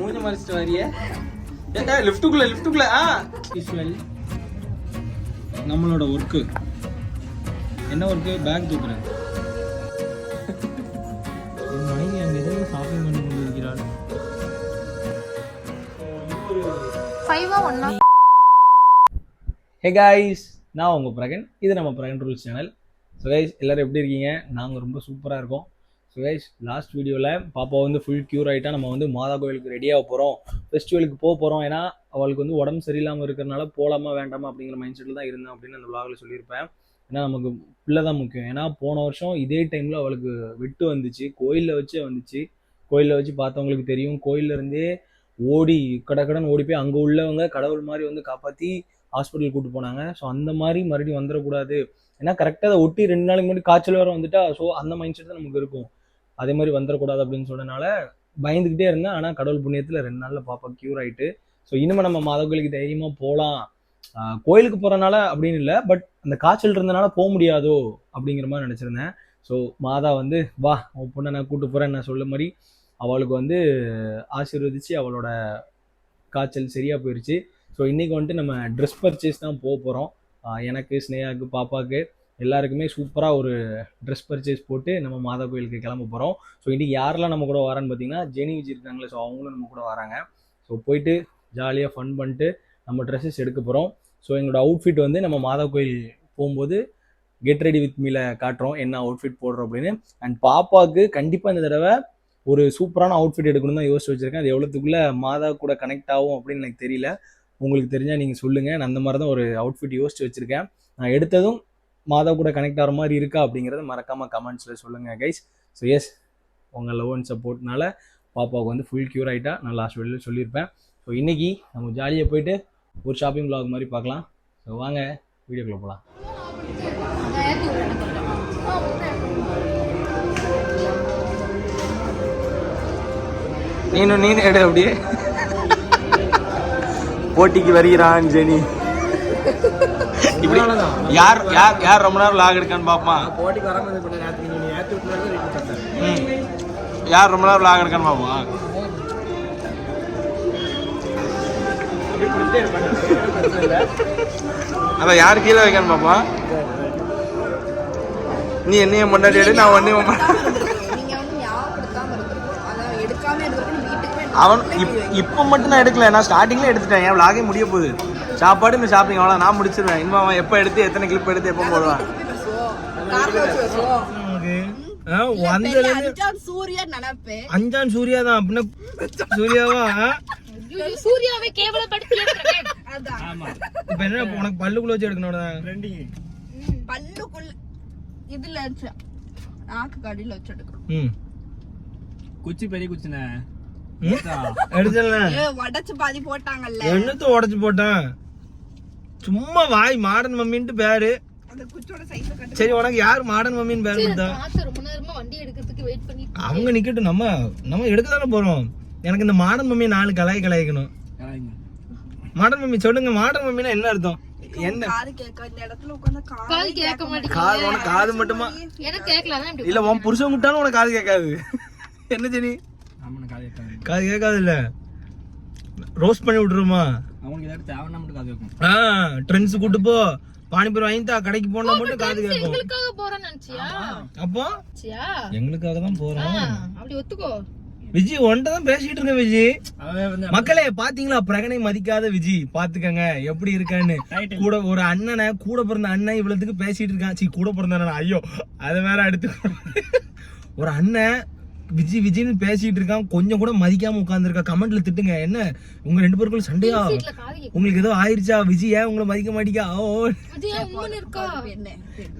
மூஞ்ச மறைச்சிட்டு வரிய. ஏட்டா லிஃப்ட்டுக்குள்ள லிஃப்ட்டுக்குள்ள ஆ. யூஸ்வல் நம்மளோட ஒர்க்கு என்ன ஒர்க்கு பேக் தூக்குறது என் மனைவி அங்கே எதிரே ஷாப்பிங் பண்ணி கொண்டு இருக்கிறாள் ஃபைவா ஒன்னா? ஹே காய்ஸ் நான் உங்கள் பிரகன். இது நம்ம Pragan rules channel so guys எல்லோரும் எப்படி இருக்கீங்க? நாங்கள் ரொம்ப சூப்பராக இருக்கோம். ஸோ கைஸ் லாஸ்ட் வீடியோவில் பாப்பா வந்து ஃபுல் க்யூர் ஆகிட்டா நம்ம வந்து மாதா கோயிலுக்கு ரெடியாக போகிறோம் ஃபெஸ்டிவலுக்கு போக போகிறோம் ஏன்னா அவளுக்கு வந்து உடம்பு சரியில்லாமல் இருக்கிறனால போகலாமா வேண்டாமா அப்படிங்கிற மைண்ட் செட்டில் தான் இருந்தேன் அப்படின்னு அந்த விளாகில் சொல்லியிருப்பேன். ஏன்னா நமக்கு பிள்ளை தான் முக்கியம். ஏன்னா போன வருஷம் இதே டைமில் அவளுக்கு வெட்டு வந்துச்சு. கோயிலில் வச்சே வந்துச்சு. கோயிலில் வச்சு பார்த்தவங்களுக்கு தெரியும். கோயில்ல இருந்தே ஓடி கடக்கடன் ஓடி போய் அங்கே உள்ளவங்க கடவுள் மாதிரி வந்து காப்பாற்றி ஹாஸ்பிட்டல் கூப்பிட்டு போனாங்க. ஸோ அந்த மாதிரி மறுபடியும் வந்துடக்கூடாது ஏன்னா கரெக்டாக அதை ஒட்டி ரெண்டு நாளைக்கு முன்னாடி காய்ச்சல் வேறு வந்துட்டா. ஸோ அந்த மைண்ட் செட் தான் நமக்கு இருக்கும். அதே மாதிரி வந்துடக்கூடாது அப்படின்னு சொன்னனால பயந்துக்கிட்டே இருந்தேன். ஆனால் கடவுள் புண்ணியத்தில் ரெண்டு நாளில் பாப்பா க்யூர் ஆகிட்டு ஸோ இனிமேல் நம்ம மாதா கோயிலுக்கு தைரியமாக போகலாம் கோயிலுக்கு போகிறனால அப்படின்னு இல்லை பட் அந்த காய்ச்சல் இருந்தனால போக முடியாதோ அப்படிங்கிற மாதிரி நினச்சிருந்தேன். ஸோ மாதா வந்து வா உன் பொண்ணை நான் கூப்பிட்டு போகிறேன் நான் சொல்ல மாதிரி. அவளுக்கு வந்து ஆசீர்வதிச்சு அவளோட காய்ச்சல் சரியாக போயிடுச்சு ஸோ இன்றைக்கி வந்துட்டு நம்ம ட்ரெஸ் பர்ச்சேஸ் தான் போக போகிறோம் எனக்கு ஸ்னேகாவுக்கு பாப்பாவுக்கு எல்லாருக்குமே சூப்பராக ஒரு ட்ரெஸ் பர்ச்சேஸ் போட்டு நம்ம மாதா கோயிலுக்கு கிளம்ப போகிறோம் ஸோ இன்றைக்கி யாரெல்லாம் நம்ம கூட வரான்னு பார்த்தீங்கன்னா ஜெனி விஜி இருக்காங்களே ஸோ அவங்களும் நம்ம கூட வராங்க. ஸோ போயிட்டு ஜாலியாக ஃபன் பண்ணிட்டு நம்ம ட்ரெஸ்ஸஸ் எடுக்க போகிறோம் ஸோ எங்களோட அவுட்ஃபிட் வந்து நம்ம மாதா கோயில் போகும்போது கெட் ரெடி வித் மீல காட்டுறோம். என்ன அவுட்ஃபிட் போடுறோம் அப்படின்னு. அண்ட் பாப்பாவுக்கு கண்டிப்பாக இந்த தடவை ஒரு சூப்பரான அவுட்ஃபிட் எடுக்கணும் தான் யோசிச்சு வச்சிருக்கேன். அது எவ்வளோத்துக்குள்ளே மாதா கூட கனெக்ட் ஆகும் அப்படின்னு எனக்கு தெரியல. உங்களுக்கு தெரிஞ்சால் நீங்கள் சொல்லுங்கள் நான் அந்த மாதிரி தான் ஒரு அவுட்ஃபிட் யோசிச்சு வச்சுருக்கேன். நான் எடுத்ததும் மாதா கூட கனெக்ட் ஆகிற மாதிரி இருக்கா அப்படிங்கிறத மறக்காமல் கமெண்ட்ஸில் சொல்லுங்கள் கைஸ் ஸோ எஸ் உங்கள் லவ் அண்ட் சப்போர்ட்னால பாப்பாவுக்கு வந்து ஃபுல் க்யூர் ஆகிட்டா நான் லாஸ்ட் வீடியோவில் சொல்லியிருப்பேன். ஸோ இன்றைக்கி நம்ம ஜாலியாக போயிட்டு ஒரு ஷாப்பிங் vlog மாதிரி பார்க்கலாம். ஸோ வாங்க வீடியோக்குள்ளே போகலாம் நீனும் நீனு எடு அப்படியே. போட்டிக்கு வருகிறான் ஜெனி. இப்படி யார் யார் யார் ரொம்ப நேரம் லாக் எடுக்கான்னு வெயிட் பண்ணேன் யார் ரொம்ப நேரம் லாக் எடுக்கான்னு பாப்பா அதான் யார் கீழே வைக்கான்னு பாப்பா நீ என்னையும் முன்னாடி எடு நான் ஒன்னையும் அவன் இப் இப்போ மட்டும் நான் எடுக்கல நான் ஸ்டார்டிங்ல எடுத்துட்டேன். என் vlog-ஏ முடிய போகுது. சாப்பாடு இந்த ஷாப்பிங் அவ்வளோ நான் முடிச்சிருவேன். இனிமே அவன் எப்போ எடுத்து எத்தனை கிளிப் எடுத்து எப்போ போடுவான்? சூரியன் நினைப்பு அஞ்சான் சூர்யா தான் அப்படின்னா சூர்யாவா? சூர்யாவை கேவலப்படுத்தி ஆமா. இப்ப என்ன உனக்கு பல்லுக்குள்ள வச்சு எடுக்கணும் பல்லுக்குள்ள இதுல நாக்கு கடியில வச்சு எடுக்கணும். குச்சி பெரிய குச்சினே எடுத்துல உடைச்சு பாதி போட்டாங்கல்ல. என்னத்த உடைச்சு போட்டான்? சும்மா வாய் மாடர்ன் மம்மின்ட்டு பேரு. அந்த குச்சோட சைஸ் கண்டு சரி உனக்கு யார் மாடர்ன் மம்மின்னு பேர் கொடுத்தா? பார்த்து ரொம்ப நேரமா வண்டி எடுக்கிறதுக்கு வெயிட் பண்ணி அவங்க நிக்கட்டும் நம்ம நம்ம எடுக்க தானே போறோம். எனக்கு இந்த மாடர்ன் மம்மி நாலு கலாய் கலாய்க்கணும். மாடர்ன் மம்மி சொல்லுங்க மாடர்ன் மம்மினா என்ன அர்த்தம்? என்ன? காது கேட்க இந்த இடத்துல உட்கார்ந்தா காது காது கேட்க மாட்டேங்குது. காது உனக்கு காது மட்டுமா? எனக்கு கேட்கல அதான் இப்படி இல்ல உன் புருஷன் விட்டாலும் உனக்கு காது கேட்காது. என்ன ஜெனி? ஆமா காது கேட்காது. காது கேட்காது இல்ல. ரோஸ்ட் பண்ணி விட்டுருமா ட்ரெண்ட்ஸ் கூட்டு போ. பானிபூரி வாங்கிட்டா கடைக்கு போனா மட்டும் காது கேட்கும். எங்களுக்காக போறேன்னு நினைச்சியா? அப்போ? எங்களுக்காக தான் போறோம். அப்படி ஒத்துக்கோ. விஜய் ஒன்ட்ட தான் பேசிட்டு இருக்கேன் வந்து மக்களே பாத்தீங்களா? பிரகனை மதிக்காத விஜய் பாத்துக்கங்க எப்படி இருக்கான்னு. கூட ஒரு அண்ணனை கூட பிறந்த அண்ணன் இவ்வளவுக்கு பேசிட்டு இருக்கான். சீ கூட பிறந்த அண்ணன்? ஐயோ அதை வேற அடுத்து ஒரு அண்ணன் விஜய் விஜய்னு பேசிட்டு இருக்கான் கொஞ்சம் கூட மதிக்காம உட்கார்ந்துருக்கா. கமெண்ட்ல திட்டுங்க. என்ன? உங்க ரெண்டு பேருக்குள்ள சண்டையா? உங்களுக்கு ஏதோ ஆயிருச்சா? விஜய் ஏன் உங்களை மதிக்க மாட்டேங்கா? ஓ. என்ன?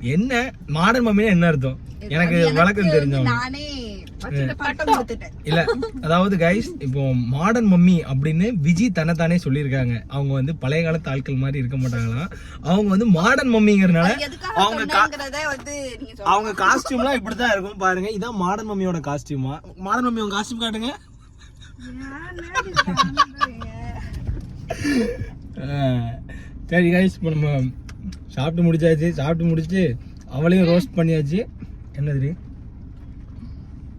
என்ன? மாடர்ன் மம்மினா என்ன அர்த்தம்? எனக்கு விளக்கம் தெரிஞ்சவங்க. இல்ல அதாவது கைஸ் இப்போ மாடர்ன் மம்மி அப்படின்னு விஜய் தன்னைத்தானே சொல்லியிருக்காங்க. அவங்க வந்து பழைய காலத்து ஆட்கள் மாதிரி இருக்க மாட்டாங்களாம் அவங்க வந்து மாடர்ன் மம்மிங்கிறனால அவங்க. அவங்க காஸ்டியூம்லாம் இப்படிதான் இருக்கும். பாருங்க இதான் மாடர்ன் மம்மியோட காஸ்டியூமா மாடர்ன் மம்மி உங்க காஸ்டியூம் காட்டுங்க சரி கைஸ் இப்போ நம்ம சாப்பிட்டு முடிச்சாச்சு. சாப்பிட்டு முடிச்சுட்டு அவளையும் ரோஸ்ட் பண்ணியாச்சு. என்னது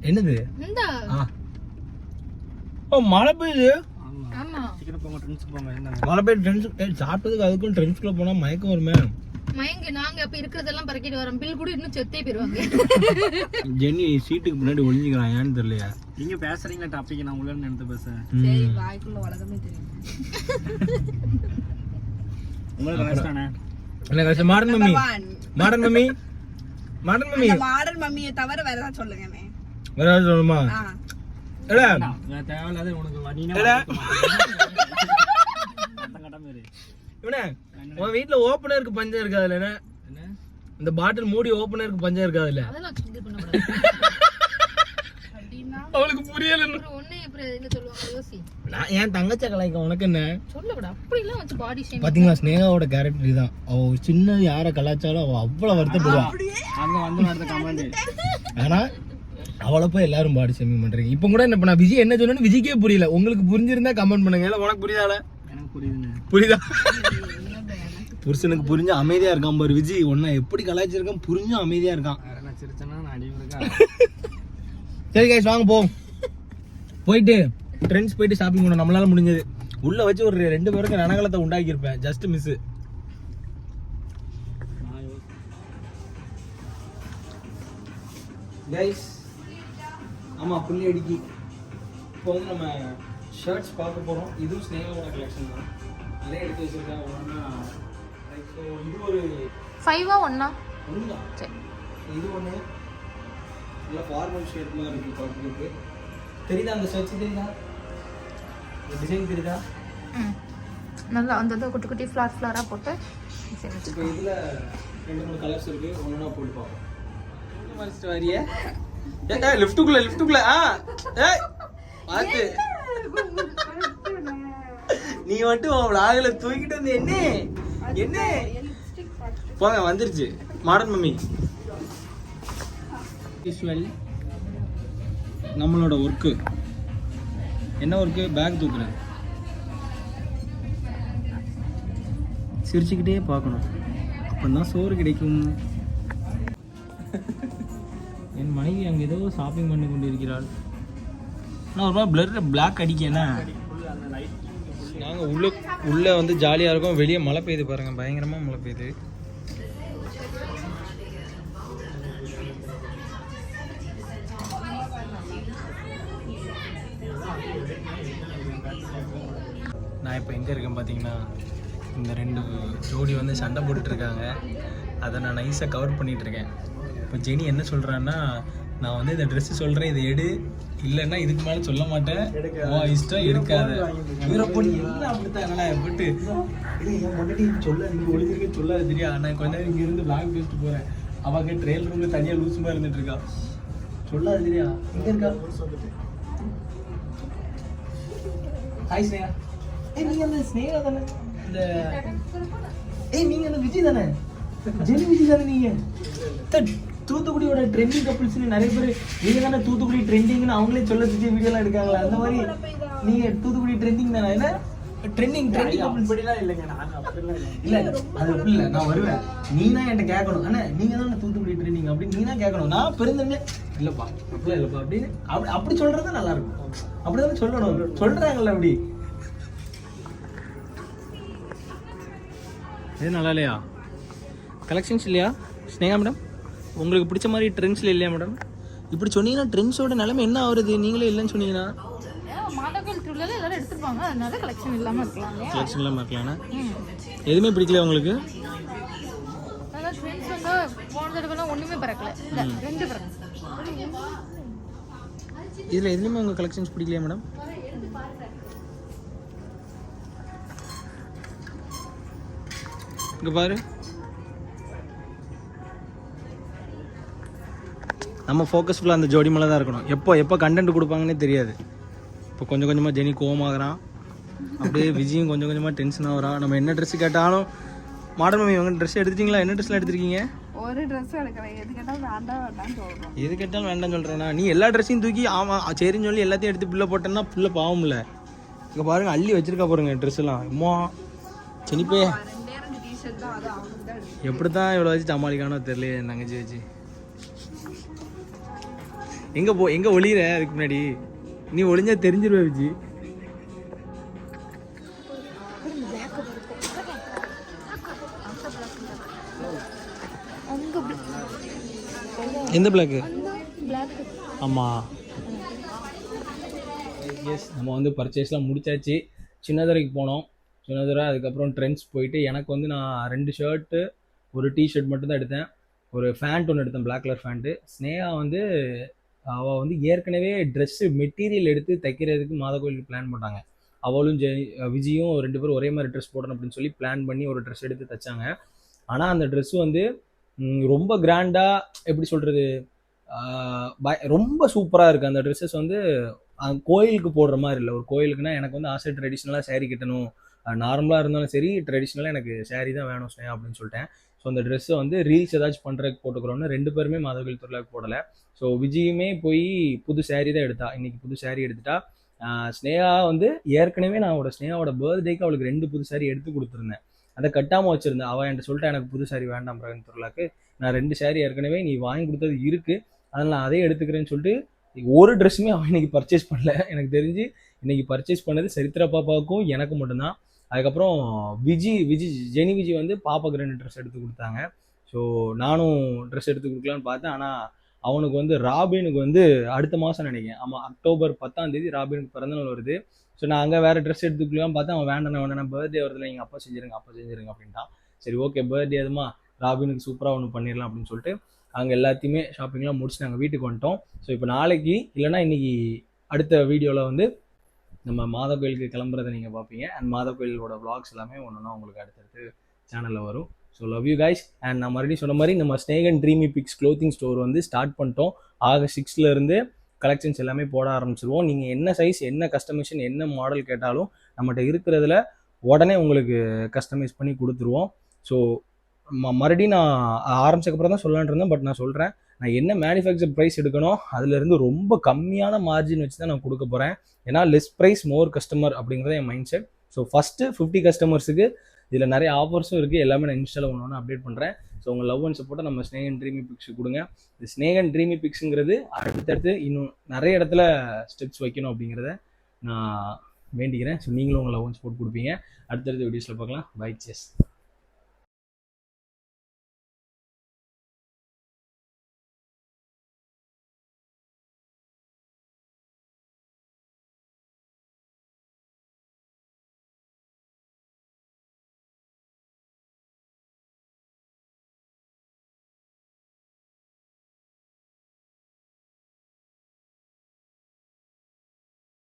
என்னது? இந்தா. ஆ. ஓ மழை பெய்யுது? ட்ரெண்ட்ஸ் மழை சாப்பிட்டதுக்கு அதுக்கும் ட்ரெண்ட்ஸ்குள்ள போனா மயக்கம் வருமே. மயங்க நாங்க அப்ப இருக்கிறதெல்லாம் பறக்கிட்டு வரோம். பில் கூட இன்னும் செத்தே போயிருவாங்க. ஜென்னி சீட்டுக்கு முன்னாடி ஒளிஞ்சுக்கிறான் ஏன்னு தெரியலையா? நீங்க பேசுறீங்களா டாபிக் நான் உள்ள நினைத்து பேசுறேன். சரி வாய்க்குள்ள உலகமே தெரியும். உங்களுக்கு கஷ்டானே என்ன கஷ்டம் மாடர்ன் மம்மி மம்மியை தவிர வேற ஏதாவது சொல்லுங்கண்ணே வேற ஏதாவது சொல்லணுமா தேவையில்லாத உனக்கு இவனே உன் வீட்ல ஓப்பனருக்கு பஞ்சம் என்ன? இந்த பாட்டில் மூடி ஓப்பனருக்கு பஞ்சம் அப்படின்னா அவளுக்கு புரியல. நான் என் தங்கச்ச கலாய்க்க உனக்கு என்ன? சொல்லக்கூடாது. அப்படிலாம் வச்சு பாடி ஷேம் பாத்தீங்களா ஸ்னேகாவோட கேரக்டர் இதுதான் அவ சின்ன யாரை கலாய்ச்சாலும் அவ அவ்வளவு வருத்தப்படுவா. அங்க வந்து நடந்த கமெண்ட் ஆனா அவளை போய் எல்லாரும் பாடி ஷேமிங் பண்றீங்க. இப்போ கூட என்ன பண்ண விஜய் என்ன சொன்னு விஜய்க்கே புரியல. உங்களுக்கு புரிஞ்சிருந்தா கமெண்ட் பண்ணுங்க. இல்ல உனக்கு புரியாத புரியுதா? புருஷனுக்கு புரிஞ்சு அமைதியா இருக்கான் பாரு விஜய். உன்னை எப்படி கலாய்ச்சிருக்கான் புரிஞ்சு அமைதியா இருக்கான். சரி கைஸ் வாங்க போவோம். போயிட்டு ட்ரெண்ட்ஸ் போயிட்டு ஷாப்பிங் பண்ணோம் நம்மளால முடிஞ்சது. உள்ள வச்சு ஒரு ரெண்டு பேருக்கு ரணகலத்தை உண்டாக்கி இருப்பேன் ஜஸ்ட் மிஸ் கைஸ் ஆமா புள்ளி அடிக்கி. இப்போ வந்து நம்ம ஷர்ட்ஸ் பார்க்க போறோம். இதுவும் ஸ்னேகாவோட கலெக்ஷன் தான். நிறைய எடுத்து வச்சிருக்கேன். ஒன்றா ஸோ இது ஒரு ஃபைவா ஒன்னா ஒன்று தான் சரி. இது ஒன்று நல்ல ஃபார்மல் ஷர்ட் மாதிரி இருக்கு பார்க்குறதுக்கு. தெரியுதா அந்த ஷர்ட்ஸ் தெரியுதா? டிசைன் தெரியுதா? ம். நல்லா அந்த இது குட்டி குட்டி ஃப்ளார் ஃப்ளாரா போட்டு இப்போ இதில் ரெண்டு மூணு கலர்ஸ் இருக்கு. ஒன்றா போட்டு பார்ப்போம். வரிய ஏ லிஃப்ட்டுக்குள்ள லிஃப்ட்டுக்குள்ள ஆ ஏய் பார்த்து நீ மட்டும் உன் விளாகில தூக்கிட்டு வந்து என்ன? என்ன? போங்க வந்துருச்சு. மாடர்ன் மம்மி யூஸ்வல் நம்மளோட ஒர்க்கு என்ன ஒர்க்கு பேக் தூக்குறது. சிரிச்சுக்கிட்டே பார்க்கணும். அப்பந்தான் சோறு கிடைக்கும். என் அங்கே ஏதோ ஷாப்பிங் பண்ணி கொண்டு இருக்கிறாள் நான் ஒரு மாதிரி பிளர் பிளாக் என்ன நாங்கள் உள்ளே உள்ளே வந்து ஜாலியாக இருக்கோம். வெளியே மழை பெய்யுது பாருங்கள் பயங்கரமாக மழை பெய்யுது. நான் இப்போ எங்கே இருக்கேன் பார்த்தீங்கன்னா இந்த ரெண்டு ஜோடி வந்து சண்டை போட்டுட்ருக்காங்க அதை நான் நைஸாக கவர் பண்ணிட்டு இருக்கேன். இப்போ ஜெனி என்ன சொல்கிறான்னா நான் வந்து இந்த ட்ரெஸ்ஸு சொல்கிறேன் இதை எடு. இல்லைன்னா இதுக்கு மேலே சொல்ல மாட்டேன். ஓ இஷ்டம் எடுக்காத. இவரை பொண்ணு எல்லாம் அப்படித்தான் என்னடா போட்டு. இல்லை என் முன்னாடி சொல்ல நீங்கள் ஒளிஞ்சிருக்க சொல்லாது தெரியா நான் கொஞ்ச நேரம் இங்கே இருந்து பிளாக் பேசிட்டு போகிறேன் அவங்க ட்ரெயில் ரூமில் தனியாக லூசுமா இருந்துட்டு இருக்கா. சொல்லாது தெரியா எங்கே இருக்கா? ஹாய் ஸ்னேகா ஏய் நீங்க அந்த ஸ்னேகா தானே? இந்த ஏய் நீங்க அந்த விஜய் தானே? ஜெனி விஜய் தானே? நீங்க? த- தூத்துக்குடியோட ட்ரெண்டிங் கப்பிள்ஸ்னு நிறைய பேர் நீங்க தானே தூத்துக்குடி ட்ரெண்டிங்னு அவங்களே சொல்ல செஞ்ச வீடியோலாம் எடுக்காங்களா? அந்த மாதிரி நீங்க தூத்துக்குடி ட்ரெண்டிங் தானே? என்ன? ட்ரெண்டிங் ட்ரெண்டிங் அப்படிலாம் இல்லைங்க நான் அப்படிலாம் இல்லை இல்ல அது அப்படி இல்ல. நான் வருவேன். நீ தான் என்கிட்ட கேட்கணும். அண்ணா நீங்க தான் தூத்துக்குடி ட்ரெண்டிங் அப்படின்னு நீ தான் கேட்கணும். நான் பெருந்தன்மை இல்லப்பா அப்படிலாம் இல்லப்பா. அப்படின்னு அப்படி அப்படி சொல்றது நல்லா இருக்கும் அப்படிதானே சொல்லணும். சொல்றாங்கல்ல அப்படி. இது நல்லா இல்லையா? கலெக்ஷன்ஸ் இல்லையா? ஸ்னேகா மேடம் உங்களுக்கு பிடிச்ச மாதிரி ட்ரெண்ட்ஸில் இல்லையா மேடம் இப்படி சொன்னீங்கன்னா ட்ரெண்ட்ஸோட நிலைமை என்ன ஆகுறது? நீங்களே இல்லைன்னு சொன்னீங்கன்னா? மாதங்கள் திருவிழா எல்லாரும் எடுத்துருப்பாங்க. அதனால கலெக்ஷன் இல்லாம இருக்கலாம் கலெக்ஷன் இல்லாமல் இருக்கலாம்னா எதுவுமே பிடிக்கல உங்களுக்கு? அதான் ஃப்ரெண்ட்ஸ் வந்து போன தடவைலாம் ஒண்ணுமே பறக்கல. இல்ல ரெண்டு பறக்கல இதில் எதுலேயுமே உங்கள் கலெக்ஷன்ஸ் பிடிக்கலையா மேடம் இங்கே பாரு. நம்ம ஃபோக்கஸ் ஃபுல்லாக அந்த ஜோடி மேலே தான் இருக்கணும். எப்போ எப்போ கண்டென்ட் கொடுப்பாங்கன்னே தெரியாது. இப்போ கொஞ்சம் கொஞ்சமாக ஜெனி கோவமாகறான். அப்படியே விஜயும் கொஞ்சம் கொஞ்சமாக டென்ஷன் ஆகுறான் நம்ம என்ன ட்ரெஸ் கேட்டாலும் மாடல் மம்மி உங்கள் ட்ரெஸ் எடுத்துட்டீங்களா? என்ன ட்ரெஸ்லாம் எடுத்திருக்கீங்க? ஒரு ட்ரெஸ் எடுக்கிறேன் எது கேட்டாலும் வேண்டாம் எது கேட்டாலும் வேண்டாம்னு சொல்கிறேன்னா நீ எல்லா ட்ரெஸ்ஸையும் தூக்கி ஆமாம் சரின்னு சொல்லி எல்லாத்தையும் எடுத்து புள்ள போட்டேன்னா புள்ள பாவம்ல. இங்கே பாருங்க அள்ளி வச்சிருக்கா பாருங்க ட்ரெஸ் எல்லாம். அம்மா சினிப்பே எப்படி தான் இவ்வளோ வச்சு சமாளிக்கானோ தெரியல தங்கச்சி வச்சு. எங்கே போ எங்கே ஒளியிற அதுக்கு முன்னாடி? நீ ஒளிஞ்சா தெரிஞ்சிருவே விஜி. எந்த பிளாக்கு ஆமாம் எஸ் நம்ம வந்து பர்ச்சேஸ்லாம் முடிச்சாச்சு. சின்னதுரைக்கு போனோம். சின்னதுரை அதுக்கப்புறம் ட்ரெண்ட்ஸ் போயிட்டு எனக்கு வந்து நான் ரெண்டு ஷர்ட்டு ஒரு டிஷர்ட் மட்டும் தான் எடுத்தேன். ஒரு ஃபேண்ட் ஒன்று எடுத்தேன் பிளாக் கலர் ஃபேண்ட்டு ஸ்னேகா வந்து அவள் வந்து ஏற்கனவே ட்ரெஸ்ஸு மெட்டீரியல் எடுத்து தைக்கிறதுக்கு மாத கோயிலுக்கு பிளான் பண்ணாங்க அவளும் ஜெய் விஜயும் ரெண்டு பேரும் ஒரே மாதிரி ட்ரெஸ் போடணும் அப்படின்னு சொல்லி பிளான் பண்ணி ஒரு ட்ரெஸ் எடுத்து தைச்சாங்க. ஆனால் அந்த ட்ரெஸ் வந்து ரொம்ப கிராண்டாக எப்படி சொல்கிறது ரொம்ப சூப்பராக இருக்குது அந்த ட்ரெஸ்ஸஸ் வந்து கோயிலுக்கு போடுற மாதிரி இல்லை. ஒரு கோயிலுக்குன்னா எனக்கு வந்து ஆசை ட்ரெடிஷ்னலாக சேரீ கட்டணும். நார்மலாக இருந்தாலும் சரி ட்ரெடிஷ்னலாக எனக்கு சேரீ தான் வேணும் ஸ்னேகா அப்படின்னு சொல்லிட்டேன். ஸோ அந்த ட்ரெஸ்ஸை வந்து ரீல்ஸ் ஏதாச்சும் பண்ணுறதுக்கு போட்டுக்கிறோன்னு ரெண்டு பேருமே மாதவிகள் திருவிழாவுக்கு போடலை. ஸோ விஜயுமே போய் புது சேரீ தான் எடுத்தா. இன்னைக்கு புது சேரீ எடுத்துட்டா. ஸ்னேகா வந்து ஏற்கனவே நான் அவளோட ஸ்னேகாவோட பர்த்டேக்கு அவளுக்கு ரெண்டு புது சேரீ எடுத்து கொடுத்துருந்தேன். அதை கட்டாமல் வச்சுருந்தேன். அவள் என்கிட்ட சொல்லிட்டா எனக்கு புது சாரி வேண்டாம் பிரகன் திருவிழாக்கு நான் ரெண்டு saree ஏற்கனவே நீ வாங்கி கொடுத்தது இருக்குது அதனால் நான் அதே எடுத்துக்கிறேன்னு சொல்லிட்டு ஒரு ட்ரெஸ்ஸுமே அவன் இன்னைக்கு பர்ச்சேஸ் பண்ணல. எனக்கு தெரிஞ்சு இன்னைக்கு பர்ச்சேஸ் பண்ணது சரித்திர பாப்பாவுக்கும் எனக்கு மட்டும்தான். அதுக்கப்புறம் விஜி விஜி ஜெனி விஜி வந்து பாப்பாக்கு ரெண்டு ட்ரெஸ் எடுத்து கொடுத்தாங்க. ஸோ நானும் ட்ரெஸ் எடுத்து கொடுக்கலான்னு பார்த்தேன். ஆனால் அவனுக்கு வந்து ராபினுக்கு வந்து அடுத்த மாதம் நினைக்கிறேன். ஆமாம் அக்டோபர் பத்தாம் தேதி ராபினுக்கு பிறந்தநாள் வருது. ஸோ நான் அங்கே வேறு ட்ரெஸ் எடுத்துக்கலாம் பார்த்தா அவன் வேண்டாம் வேண்டாம் பர்த்டே வருதுல எங்கள் அப்பா செஞ்சிருங்க அப்பா செஞ்சிருங்க அப்படின்ட்டான். சரி ஓகே பர்த்டே அதுமா ராபினுக்கு சூப்பராக ஒன்று பண்ணிடலாம் அப்படின்னு சொல்லிட்டு அங்கே எல்லாத்தையுமே ஷாப்பிங்லாம் முடிச்சு நாங்கள் வீட்டுக்கு வந்துட்டோம். ஸோ இப்போ நாளைக்கு இல்லைன்னா இன்றைக்கி அடுத்த வீடியோவில் வந்து நம்ம மாதா கோயிலுக்கு கிளம்புறதை நீங்கள் பார்ப்பீங்க. அண்ட் மாதா கோயிலோட vlogs எல்லாமே ஒன்று ஒன்றா உங்களுக்கு அடுத்தடுத்து சேனலில் வரும். So love you guys and நான் மறுபடியும் சொன்ன மாதிரி நம்ம Snehan dreamy pics clothing store வந்து ஸ்டார்ட் பண்ணிட்டோம். ஆகஸ்ட் சிக்ஸ்ல இருந்து கலெக்ஷன்ஸ் எல்லாமே போட ஆரம்பிச்சிருவோம். நீங்கள் என்ன சைஸ் என்ன கஸ்டமைசேஷன் என்ன மாடல் கேட்டாலும் நம்மகிட்ட இருக்கிறதுல உடனே உங்களுக்கு கஸ்டமைஸ் பண்ணி கொடுத்துருவோம். ஸோ மறுபடியும் நான் ஆரம்பிச்சக்கப்புறம் தான் சொல்லலான் இருந்தேன். பட் நான் சொல்கிறேன் நான் என்ன மேனுஃபேக்சர் ப்ரைஸ் எடுக்கணும் அதுலேருந்து ரொம்ப கம்மியான மார்ஜின் வச்சு தான் நான் கொடுக்க போகிறேன் ஏன்னா லெஸ் ப்ரைஸ் மோர் கஸ்டமர் அப்படிங்கிறது என் mind set so first fifty கஸ்டமர்ஸுக்கு இதில் நிறைய ஆஃபர்ஸும் இருக்குது எல்லாமே நான் இன்ஸ்டால் ஒன்று ஒன்று அப்டேட் பண்ணுறேன் ஸோ உங்கள் லவ் அண்ட் சப்போர்ட்டை நம்ம ஸ்னேகன் ட்ரீமி பிக்ஸ் கொடுங்க. இந்த ஸ்னேகன் ட்ரீமி பிக்ஸுங்கிறது அடுத்தடுத்து இன்னும் நிறைய இடத்துல ஸ்டெப்ஸ் வைக்கணும் அப்படிங்கிறத நான் வேண்டிக்கிறேன். ஸோ நீங்களும் உங்கள் லவ் அண்ட் சப்போர்ட் கொடுப்பீங்க. அடுத்தடுத்த வீடியோஸில் பார்க்கலாம். By chess